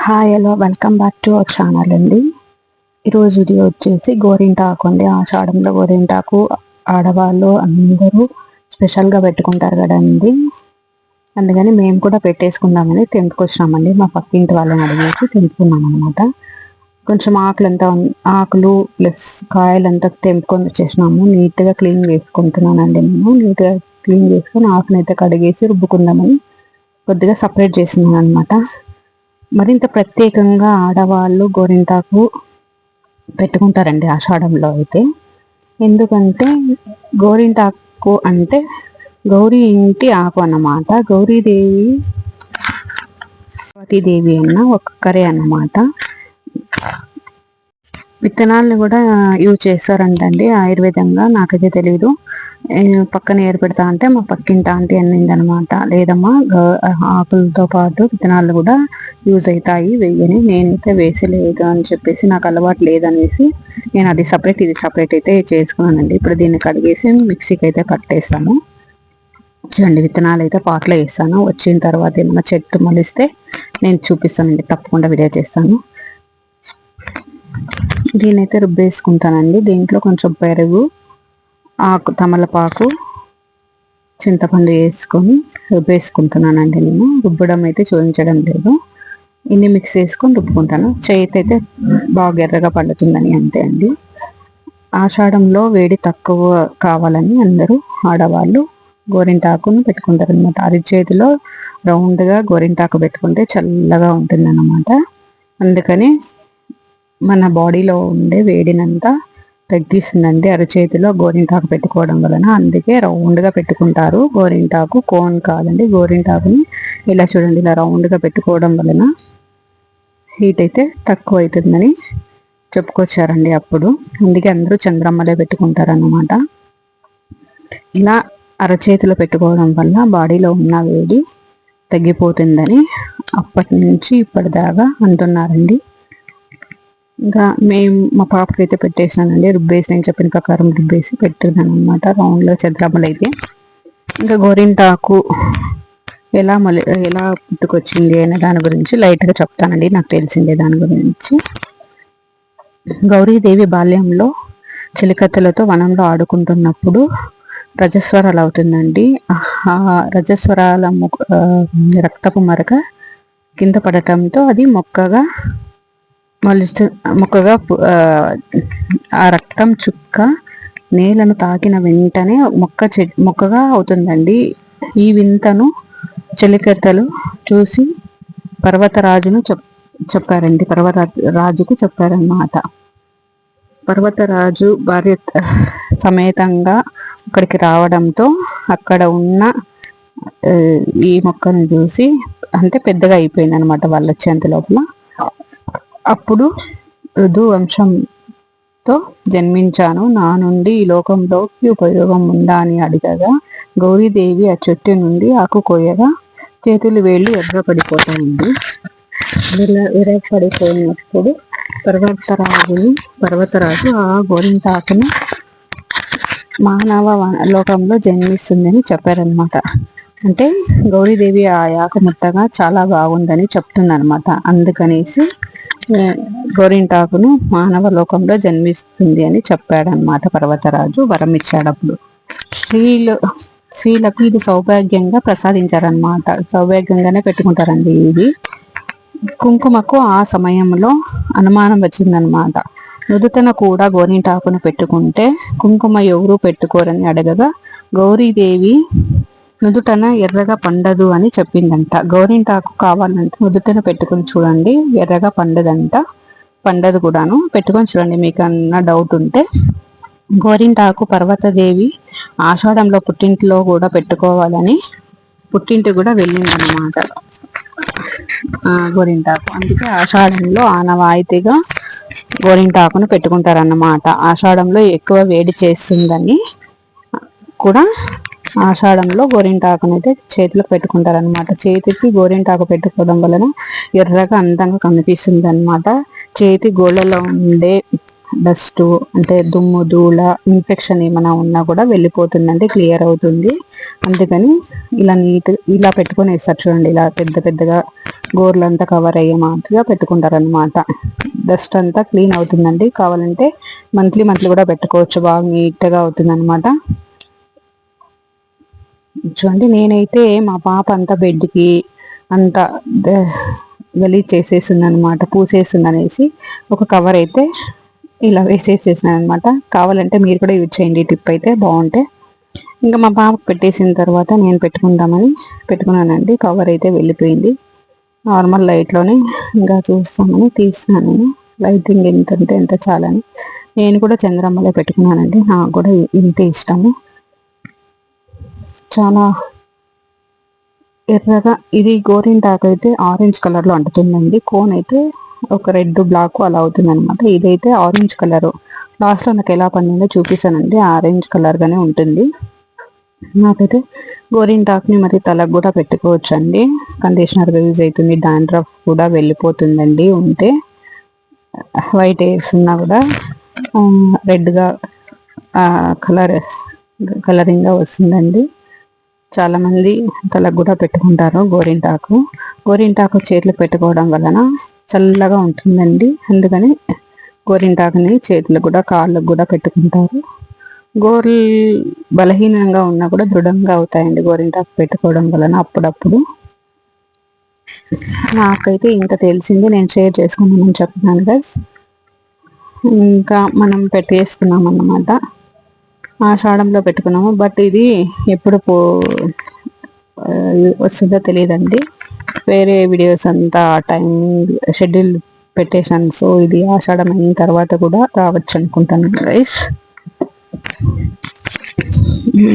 Hi hello welcome back to our channel అండి ఈరోజు ఇది వచ్చేసి గోరింటాకు అండి. ఆషాఢంలో గోరింటాకు ఆడవాళ్ళు అందరూ స్పెషల్గా పెట్టుకుంటారు కదండి. అందుకని మేము కూడా పెట్టేసుకుందామని తెంపుకొచ్చినామండి మా పక్కింటి వాళ్ళని అడిగేసి తెంపుకున్నాం అనమాట కొంచెం ఆకులంతా ఆకులు ప్లస్ కాయలంతా తెంపుకొని వచ్చేసినాము. నీట్గా క్లీన్ చేసుకుంటున్నానండి నేను. నీట్గా క్లీన్ చేసుకొని ఆకునైతే కడిగేసి రుబ్బుకుందామని కొద్దిగా సపరేట్ చేసినాను అనమాట మరింత ప్రత్యేకంగా ఆడవాళ్ళు గోరింటాకు పెట్టుకుంటారండి ఆషాఢంలో అయితే. ఎందుకంటే గోరింటాకు అంటే గౌరీ ఇంటి ఆకు అన్నమాట. గౌరీదేవి దేవి అన్న ఒక్కరే అన్నమాట. విత్తనాలను కూడా యూజ్ చేస్తారంటండి ఆయుర్వేదంగా నాకైతే తెలియదు పక్కన ఏర్పెడతా అంటే మా పక్కింటి ఆంటీ అనింది అనమాట లేదమ్మా ఆకులతో పాటు విత్తనాలు కూడా యూజ్ అవుతాయి వేయని నేనైతే వేసలేదు అని చెప్పేసి నాకు అలవాటు లేదనేసి నేను అది సపరేట్ ఇది సపరేట్ అయితే చేసుకున్నానండి. ఇప్పుడు దీన్ని కడిగేసి మిక్సీకి అయితే కట్టేస్తాను చూడండి విత్తనాలు అయితే పాటలో వేస్తాను. వచ్చిన తర్వాత ఏమైనా చెట్టు మలిస్తే నేను చూపిస్తానండి. తప్పకుండా వీడియో చేస్తాను. దీనైతే రుబ్బేసుకుంటానండి. దీంట్లో కొంచెం పెరుగు ఆకు తమలపాకు చింతపండు వేసుకొని రుబ్బేసుకుంటున్నానండి నేను. రుబ్బడం అయితే చూపించడం లేదు. ఇన్ని మిక్స్ చేసుకొని రుబ్బుకుంటాను. చేతి అయితే బాగా ఎర్రగా పండుతుందని అంతే అండి. ఆషాఢంలో వేడి తక్కువ కావాలని అందరూ ఆడవాళ్ళు గోరింటాకును పెట్టుకుంటారు అనమాట అరిచేతిలో రౌండ్గా గోరింటాకు పెట్టుకుంటే చల్లగా ఉంటుంది అన్నమాట అందుకని మన బాడీలో ఉండే వేడినంతా తగ్గిస్తుందండి. అరచేతిలో గోరింటాకు పెట్టుకోవడం వలన అందుకే రౌండ్గా పెట్టుకుంటారు. గోరింటాకు కోన్ కాదండి. గోరింటాకుని ఇలా చూడండి ఇలా రౌండ్గా పెట్టుకోవడం వలన హీట్ అయితే తక్కువ అవుతుందని చెప్పుకొచ్చారండి అప్పుడు. అందుకే అందరూ చంద్రమ్మలే పెట్టుకుంటారన్నమాట. ఇలా అరచేతిలో పెట్టుకోవడం వల్ల బాడీలో ఉన్న వేడి తగ్గిపోతుందని అప్పటి నుంచి ఇప్పటిదాకా అంటున్నారండి. ఇంకా మేము మా పాపకి అయితే పెట్టేసానండి రుబ్బేసి నేను చెప్పిన ప్రకారం రుబ్బేసి పెట్టున్నాను అనమాట రౌండ్లో చంద్రమ్మలు అయితే. ఇంకా గోరింటాకు ఎలా మళ్ళీ ఎలా పుట్టుకొచ్చింది అనే దాని గురించి లైట్గా చెప్తానండి నాకు తెలిసిందే దాని గురించి. గౌరీదేవి బాల్యంలో చిలికత్తలతో వనంలో ఆడుకుంటున్నప్పుడు రజస్వరాలు అవుతుందండి. ఆ రజస్వరాల రక్తపు మరక కింద పడటంతో అది మొక్కగా మొలిచి మొక్కగా ఆ రక్తం చుక్క నేలను తాకిన వెంటనే మొక్క చె మొక్కగా అవుతుందండి. ఈ వింతను చెలికత్తలు చూసి పర్వతరాజును చెప్ చెప్పారండి. పర్వత రాజుకు చెప్పారన్నమాట. పర్వతరాజు భార్య సమేతంగా అక్కడికి రావడంతో అక్కడ ఉన్న ఈ మొక్కను చూసి అంటే పెద్దగా అయిపోయింది అనమాట వాళ్ళు వచ్చేంత లోపల. అప్పుడు ఋదు వంశంతో జన్మించాను. నా నుండి ఈ లోకంలోకి ఉపయోగం ఉందా అని అడిగగా గౌరీదేవి ఆ చెట్టు నుండి ఆకు కోయగా చేతులు వేళ్ళు ఎర్రపడిపోతాయండి. ఇలా ఎర్రపడిపోయినప్పుడు పర్వతరాజుని పర్వతరాజు ఆ గోరింటాకును మానవ లోకంలో జన్మిస్తుందని చెప్పారనమాట అంటే గౌరీదేవి ఆ యాక ముట్టగా చాలా బాగుందని చెప్తుందనమాట అందుకనేసి గోరింటాకును మానవ లోకంలో జన్మిస్తుంది అని చెప్పాడనమాట పర్వతరాజు వరం ఇచ్చాడప్పుడు స్త్రీలు స్త్రీలకు ఇది సౌభాగ్యంగా ప్రసాదించారనమాట సౌభాగ్యంగానే పెట్టుకుంటారండి ఇది కుంకుమకు ఆ సమయంలో అనుమానం వచ్చిందనమాట నుదుతన కూడా గోరింటాకును పెట్టుకుంటే కుంకుమ ఎవరు పెట్టుకోరని అడగగా గౌరీదేవి నుదుటన ఎర్రగా పండదు అని చెప్పిందంట. గోరింటాకు కావాలంటే నుదుటన పెట్టుకుని చూడండి. ఎర్రగా పండదంట. పండదు కూడాను. పెట్టుకొని చూడండి మీకు అన్న డౌట్ ఉంటే. గోరింటాకు పర్వతదేవి ఆషాఢంలో పుట్టింటిలో కూడా పెట్టుకోవాలని పుట్టింటి కూడా వెళ్ళిందనమాట గోరింటాకు. అందుకే ఆషాఢంలో ఆనవాయితీగా గోరింటాకును పెట్టుకుంటారన్నమాట. ఆషాఢంలో ఎక్కువ వేడి చేస్తుందని కూడా ఆషాఢంలో గోరింటాకును అయితే చేతిలో పెట్టుకుంటారనమాట చేతికి గోరింటాకు పెట్టుకోవడం వలన ఎర్రగా అందంగా కనిపిస్తుంది అనమాట చేతి గోళ్ళలో ఉండే డస్ట్ అంటే దుమ్ము ధూళ ఇన్ఫెక్షన్ ఏమైనా ఉన్నా కూడా వెళ్ళిపోతుందంటే క్లియర్ అవుతుంది. అందుకని ఇలా నీట్ ఇలా పెట్టుకొని వేస్తారు చూడండి. ఇలా పెద్ద పెద్దగా గోర్లంతా కవర్ అయ్యే మాదిరిగా పెట్టుకుంటారు అనమాట డస్ట్ అంతా క్లీన్ అవుతుందండి. కావాలంటే మంత్లీ మంత్లీ కూడా పెట్టుకోవచ్చు. బాగా నీట్గా అవుతుంది అనమాట చూడండి నేనైతే మా పాప అంతా బెడ్కి అంత గలీజ్ చేసేసింది అనమాట పూసేసింది అనేసి ఒక కవర్ అయితే ఇలా వేసేసేసాను అనమాట కావాలంటే మీరు కూడా యూజ్ చేయండి టిప్ అయితే బాగుంటే. ఇంకా మా పాపకు పెట్టేసిన తర్వాత నేను పెట్టుకుందామని పెట్టుకున్నానండి కవర్ అయితే వెళ్ళిపోయింది. నార్మల్ లైట్లోనే ఇంకా చూస్తామని తీస్తున్నాను నేను. లైటింగ్ ఎంత అంటే ఎంత చాలని. నేను కూడా చంద్రమ్మలో పెట్టుకున్నానండి నాకు కూడా ఇంత ఇష్టము. చాలా ఎర్రగా ఇది గోరింటాకు అయితే ఆరెంజ్ కలర్లో అంటుతుందండి. కోన్ అయితే ఒక రెడ్ బ్లాక్ అలా అవుతుంది అనమాట ఇదైతే ఆరెంజ్ కలర్. లాస్ట్లో నాకు ఎలా పండిందో చూపిస్తానండి. ఆరెంజ్ కలర్గానే ఉంటుంది. నాకైతే గోరింటాకుని మరి తలకు కూడా పెట్టుకోవచ్చు అండి కండిషనర్గా యూజ్ అవుతుంది. డాండ్రఫ్ కూడా వెళ్ళిపోతుందండి ఉంటే. వైట్ హెయిర్స్ ఉన్నా కూడా రెడ్గా కలర్ కలరింగ్గా వస్తుందండి. చాలా మంది తలకు కూడా పెట్టుకుంటారు గోరింటాకు. గోరింటాకు చేతులు పెట్టుకోవడం వలన చల్లగా ఉంటుందండి. అందుకని గోరింటాకుని చేతులకు కూడా కాళ్ళకు కూడా పెట్టుకుంటారు. గోర్లు బలహీనంగా ఉన్నా కూడా దృఢంగా అవుతాయండి గోరింటాకు పెట్టుకోవడం వలన అప్పుడప్పుడు. నాకైతే ఇంత తెలిసింది నేను షేర్ చేసుకున్నానని చెప్తున్నాను గస్ ఇంకా మనం పెట్టేసుకున్నాం అన్నమాట ఆషాఢంలో పెట్టుకున్నాము. బట్ ఇది ఎప్పుడు పో వస్తుందో తెలియదండి. వేరే వీడియోస్ అంతా టైం షెడ్యూల్ పెట్టేశాను. సో ఇది ఆషాఢం అయిన తర్వాత కూడా రావచ్చు అనుకుంటాను గైస్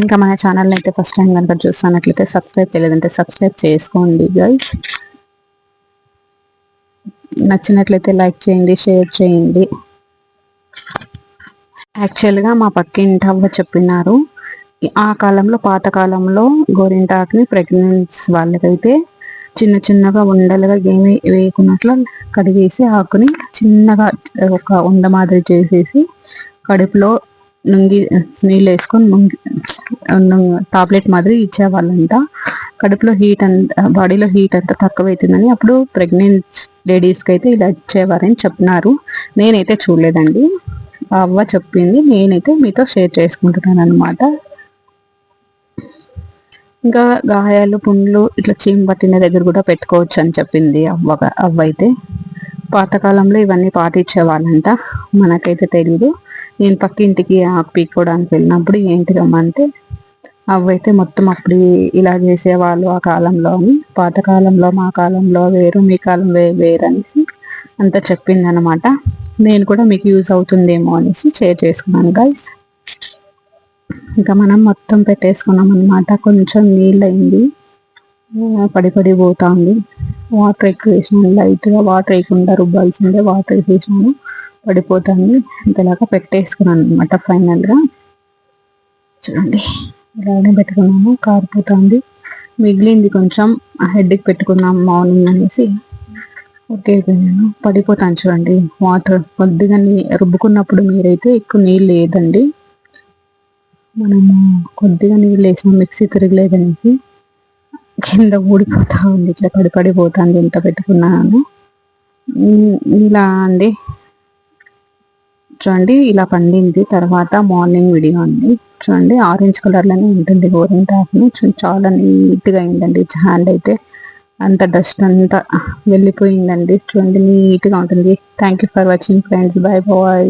ఇంకా మన ఛానల్ అయితే ఫస్ట్ టైం కనుక చూస్తున్నట్లయితే సబ్స్క్రైబ్ చేయలేదంటే సబ్స్క్రైబ్ చేసుకోండి గైస్ నచ్చినట్లయితే లైక్ చేయండి షేర్ చేయండి. యాక్చువల్గా మా పక్కింటి అవ్వ చెప్పినారు ఆ కాలంలో పాతకాలంలో గోరింటాకుని ప్రెగ్నెన్స్ వాళ్ళకైతే చిన్న చిన్నగా ఉండలుగా ఏమి వేయకున్నట్లు కడిగేసి ఆకుని చిన్నగా ఒక ఉండ మాదిరి చేసేసి కడుపులో నుంగి నీళ్ళు వేసుకొని ముంగి టాబ్లెట్ మాదిరి ఇచ్చేవాళ్ళంతా కడుపులో హీట్ అంత బాడీలో హీట్ అంతా తక్కువ అవుతుందని అప్పుడు ప్రెగ్నెంట్ లేడీస్కి అయితే ఇలా ఇచ్చేవారని చెప్పినారు. నేనైతే చూడలేదండి. అవ్వ చెప్పింది. నేనైతే మీతో షేర్ చేసుకుంటున్నాను అనమాట ఇంకా గాయాలు పుండ్లు ఇట్లా చీమ పట్టిన దగ్గర కూడా పెట్టుకోవచ్చు అని చెప్పింది అవ్వ అవ్వ అయితే. పాతకాలంలో ఇవన్నీ పాటించేవాళ్ళంట. మనకైతే తెలీదు. నేను పక్కింటికి ఆకు పీక్కోవడానికి వెళ్ళినప్పుడు ఏంటి రమ్మంటే అవైతే మొత్తం అప్పుడు ఇలా చేసేవాళ్ళు ఆ కాలంలో అని. పాతకాలంలో మా కాలంలో వేరు మీ కాలం వే వేరు అనేసి అంతా చెప్పింది అనమాట నేను కూడా మీకు యూజ్ అవుతుందేమో అనేసి షేర్ చేసుకున్నాను గైస్ ఇంకా మనం మొత్తం పెట్టేసుకున్నాం అనమాట కొంచెం నీళ్ళు అయింది. పడి పడి పోతుంది. వాటర్ ఎక్కువ వేసినాను లైట్గా వాటర్ వేయకుండా రుబ్బాల్సిందే వాటర్ వేసేసినాను పడిపోతుంది. ఇంతలాగా పెట్టేసుకున్నాను అనమాట ఫైనల్గా చూడండి ఇలానే పెట్టుకున్నాము కారిపోతుంది. మిగిలింది కొంచెం హెడ్కి పెట్టుకున్నాం మార్నింగ్ అనేసి. ఓకే నేను పడిపోతాను చూడండి. వాటర్ కొద్దిగా రుబ్బుకున్నప్పుడు మీరైతే ఎక్కువ నీళ్ళు లేదండి. మనము కొద్దిగా నీళ్ళు వేసిన మిక్సీ తిరగలేదనేసి కింద ఊడిపోతా ఉంది. ఇట్లా పడి పడిపోతుంది ఎంత పెట్టుకున్నాను. ఇలా అండి. చూడండి ఇలా పండింది. తర్వాత మార్నింగ్ వీడియో అండి. చూడండి ఆరెంజ్ కలర్లోనే ఉంటుంది. గోరింటాకుని చాలా నీట్గా అయిందండి. హ్యాండ్ అయితే. అంత డస్ట్ అంతా వెళ్ళిపోయిందండి. చూడండి నీట్గా ఉంటుంది. Thank you for watching friends bye bye